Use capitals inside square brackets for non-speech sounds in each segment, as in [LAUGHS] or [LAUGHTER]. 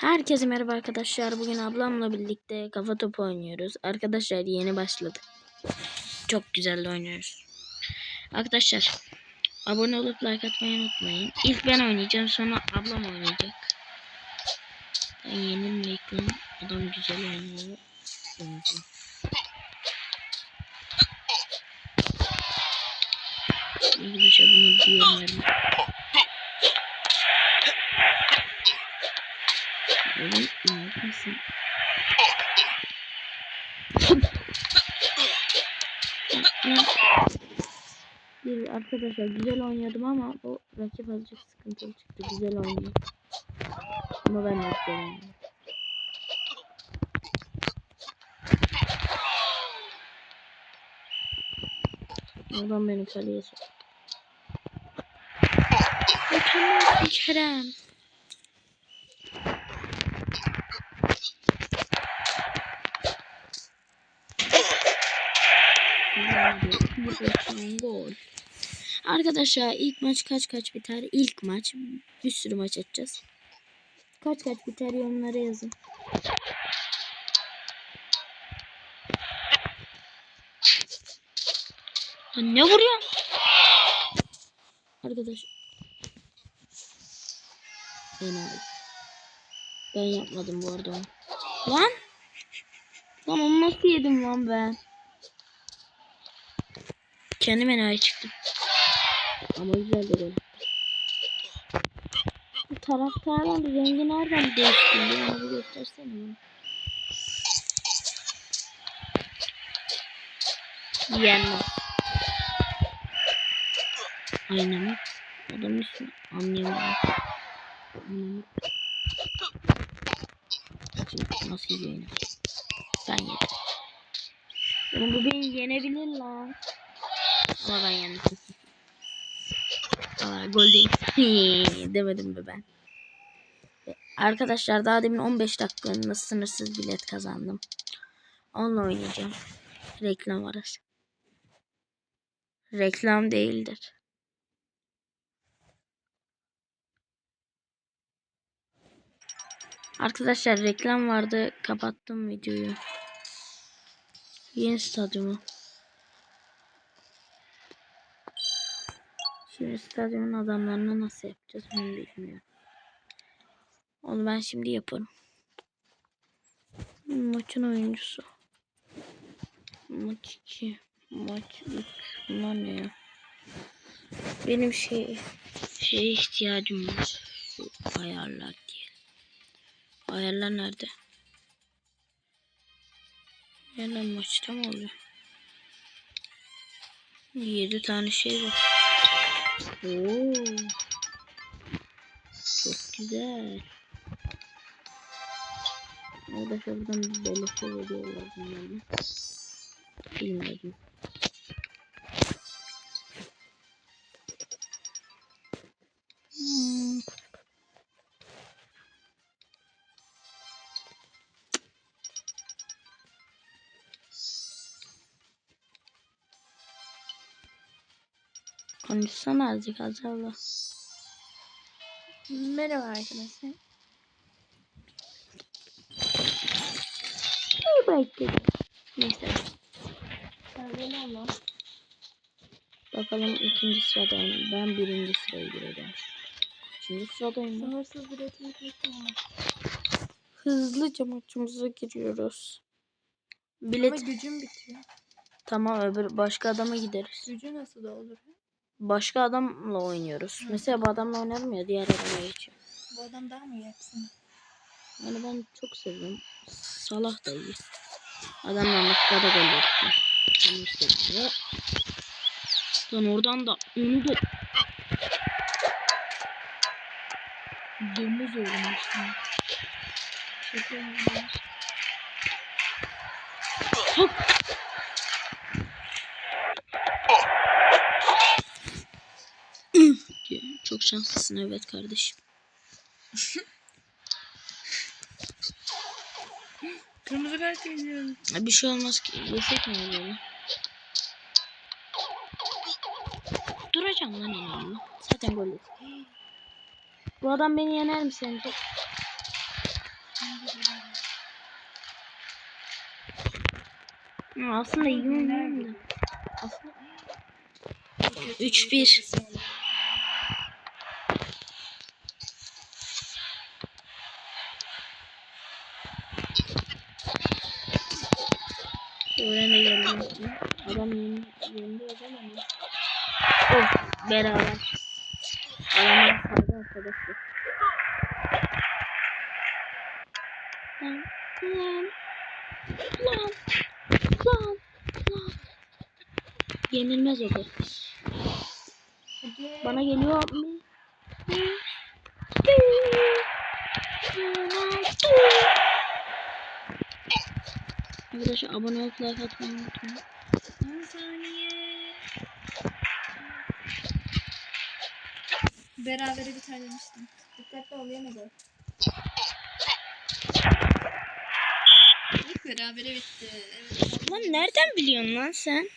Herkese merhaba arkadaşlar. Bugün ablamla birlikte kafa topu oynuyoruz. Arkadaşlar yeni başladık. Çok güzel oynuyoruz. Arkadaşlar abone olup like atmayı unutmayın. İlk ben oynayacağım sonra ablam oynayacak. Ben yenilmeyek lan. Adam güzel oynuyor. Bence. Arkadaşlar bunu diyorum. Bir arkadaşlar güzel oynuyordum ama o rakip azıcık sıkıntılı çıktı. Güzel oynuyor. Ama ben de güzel oynuyorum. Oradan beni kaleye soktu. Mükemmel Kerem. Gol. Arkadaşlar ilk maç kaç kaç biter? İlk maç bir sürü maç açacağız. Kaç kaç biter yorumlara yazın. Lan ne vuruyor? Arkadaş. Enayi. Ben yapmadım bu arada. Lan. Lan onu nasıl yedim lan ben? Kendim enayi çıktım. Ama güzel de gol. Bu taraftarın rengi nereden değişti? Bana bir göstersene. Yenmez. Aynen mi? Adamın ismi anlayamadım. Anlamadım. Şimdi nasıl yiyeceğini. Ben yedim. Oğlum bu beni yenebilir lan. Ama yendim. Aa, gol değil. [LAUGHS] Demedim mi ben? Arkadaşlar daha demin 15 dakikalığında sınırsız bilet kazandım. Onunla oynayacağım. Reklam arası. Reklam değildir. Arkadaşlar reklam vardı. Kapattım videoyu. Yeni stadyumu. Şimdi stadyumun adamlarını nasıl yapacağız onu bilmiyorum. Onu ben şimdi yaparım. Maçın oyuncusu. Maç 2. Maç 3. Bunlar ne ya? Benim şey şeye ihtiyacım var. Ayarlar diye. Ayarlar nerede? Ayarlar maçta mı oluyor? 7 tane şey var. Oo. Çok güzel. Arkadaşlar buradan beleşe veriyorlar bunları. Bilmedim. Konuşsana azıcık azabla. Merhaba arkadaşlar. İyi bekledim. Neyse. Ama. Bakalım ikinci sıradayım. Ben birinci sıraya gireceğim. Üçüncü sıradayım. Sınırsız üretim ama. Hızlıca maçımıza giriyoruz. Ama Bilet gücüm bitiyor. tamam öbür başka adama gideriz. Gücü nasıl da olur? Başka adamla oynuyoruz. Mesela bu adamla oynarım ya diğer adama geçiyor. Bu adam daha mı iyi hepsini? Yani ben çok seviyorum. Salah da iyi. Adamla gol yaptı. Tam işte. Lan oradan da onu da Domuz olmuş. Şaka yapıyorlar. Çok şanslısın evet kardeşim. [LAUGHS] Kırmızı kart yeniyorum. Bir şey olmaz ki. Yesek mi oluyor? Duracağım lan önemli. Zaten gol yedik. Bu adam beni yener mi sence? Aslında yiyemiyorum da. Aslında 3-1. Adam. Yendi hocam ama. Of beraber. Adamlar sardı arkadaşlar. Lan lan lan lan lan. Yenilmez o bu. Hadi. Bana geliyor mu? Arkadaşlar abone olup like atmayı unutmayın. 10 saniye. Berabere biterlemiştim. Dikkatli ol yeme gol. Evet, berabere bitti. Evet. Lan nereden biliyorsun lan sen?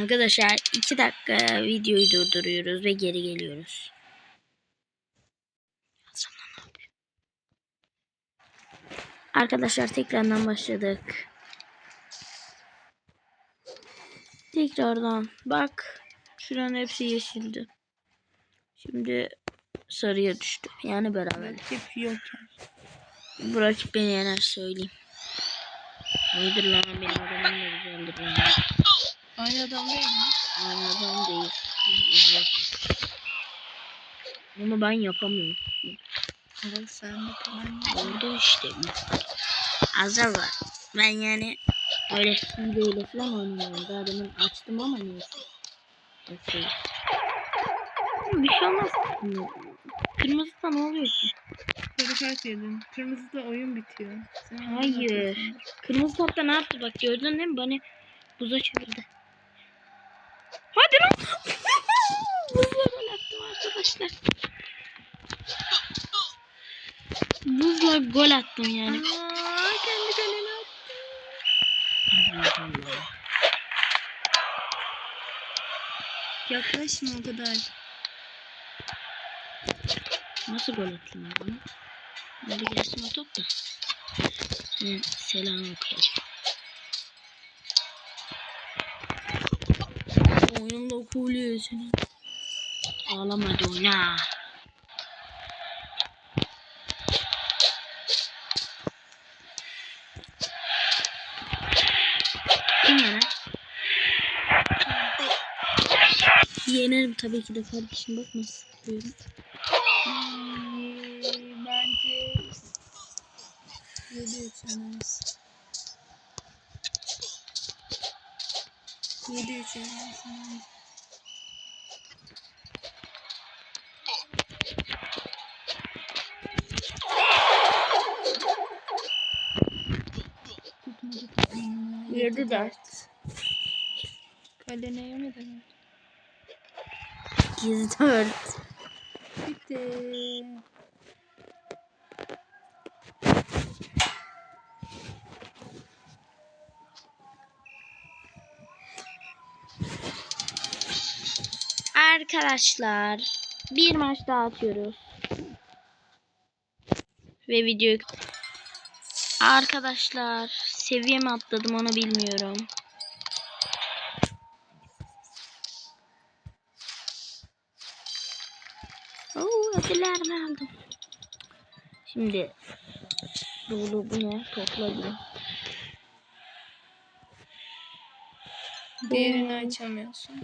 Arkadaşlar 2 dakika videoyu durduruyoruz ve geri geliyoruz. Arkadaşlar tekrardan başladık. Tekrardan bak şuranın hepsi yeşildi. Şimdi sarıya düştü. Yani beraber. Rakip yok. Bu rakip beni yener söyleyeyim. Haydır lan benim adamım da güzeldir lan. Aynı adam değil mi? Aynı adam değil. Ama ben yapamıyorum. Evet sen tamam. Oldu işte. Azar var. Ben yani öyle hileyle falan oynamıyorum. Daha demin açtım ama neyse. Neyse. Bir şey olmaz. Kırmızıda ne oluyor ki? Sarı kart yedin. Kırmızı da oyun bitiyor. Sen Hayır. Kırmızı topta ne yaptı bak gördün değil mi? Bana buza çevirdi. Hadi lan. [LAUGHS] Buzla gol attım arkadaşlar. Buzla gol attım yani. Aa. Allah. Yaklaşma o kadar. Nasıl gol attın lan bana? Hadi gelsin o top da. Senin selam okuyalım. Oyunumda okuluyor senin. Ağlama hadi yener? Yenerim tabii ki de kardeşim bakmasın diyorum. Hmm, bence 7 3 yenemez. 7 3 yenemez. Yedi dört. Kalene yemedi mi? Yedi dört. Bitti. Arkadaşlar bir maç daha atıyoruz. Ve videoyu Arkadaşlar seviye mi atladım onu bilmiyorum. Oo ödüllerimi aldım. Şimdi dolu bu ne? Topla. Diğerini açamıyorsun.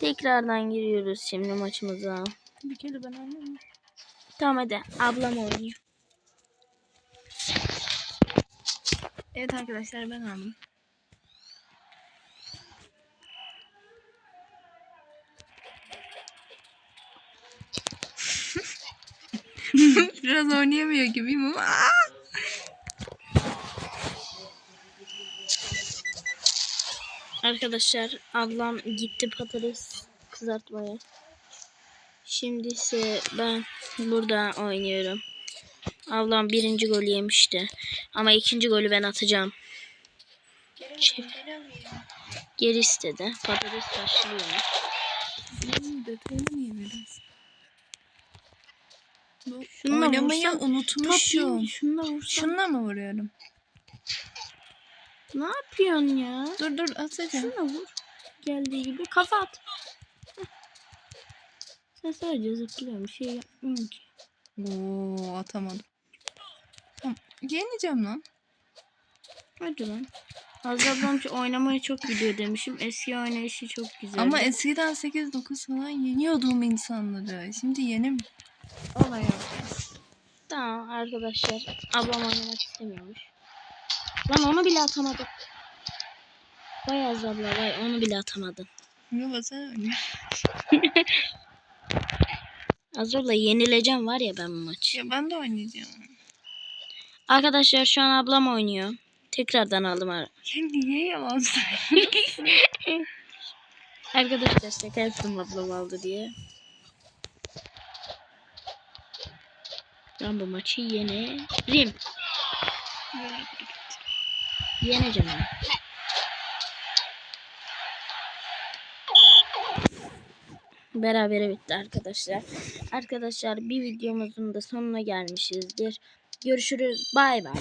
Tekrardan giriyoruz şimdi maçımıza. Bir kere ben anlamıyorum. Tamam hadi ablam oynuyor. Evet arkadaşlar ben aldım. Biraz oynayamıyor gibiyim ama. Arkadaşlar ablam gitti patates kızartmaya. Şimdi ise ben burada oynuyorum. Ablam birinci golü yemişti. Ama ikinci golü ben atacağım. Şey- Geri istedi. Patates başlıyor. Hmm, detayını biraz? Bu Şununla Oynamayı vursam- unutmuşum. şununla vursam. Şununla mı vuruyorum? Ne yapıyorsun ya? Dur dur atacağım. Şuna vur. Geldiği gibi kafa at. Sen sadece zıplıyorsun. Bir şey yapmıyorsun ki. Oo atamadım. Tamam. Yeneceğim lan. Hadi lan. Hazır ablam ki oynamayı çok biliyor demişim. Eski oynayışı çok güzel. Ama eskiden 8-9 falan yeniyordum insanları. Şimdi yenim. Olay yok. Tamam arkadaşlar. Ablam oynamak istemiyormuş. Lan onu bile atamadık. Vay Azra abla vay onu bile atamadın. Öyle. [LAUGHS] Azra abla yenileceğim var ya ben bu maçı. Ya ben de oynayacağım. Arkadaşlar şu an ablam oynuyor. Tekrardan aldım ara. Ya niye yalan [LAUGHS] söylüyorsun? Arkadaşlar şaka yaptım ablam aldı diye. Ben bu maçı yenerim. Yeneceğim onu. Berabere bitti arkadaşlar. Arkadaşlar bir videomuzun da sonuna gelmişizdir. Görüşürüz. Bay bay.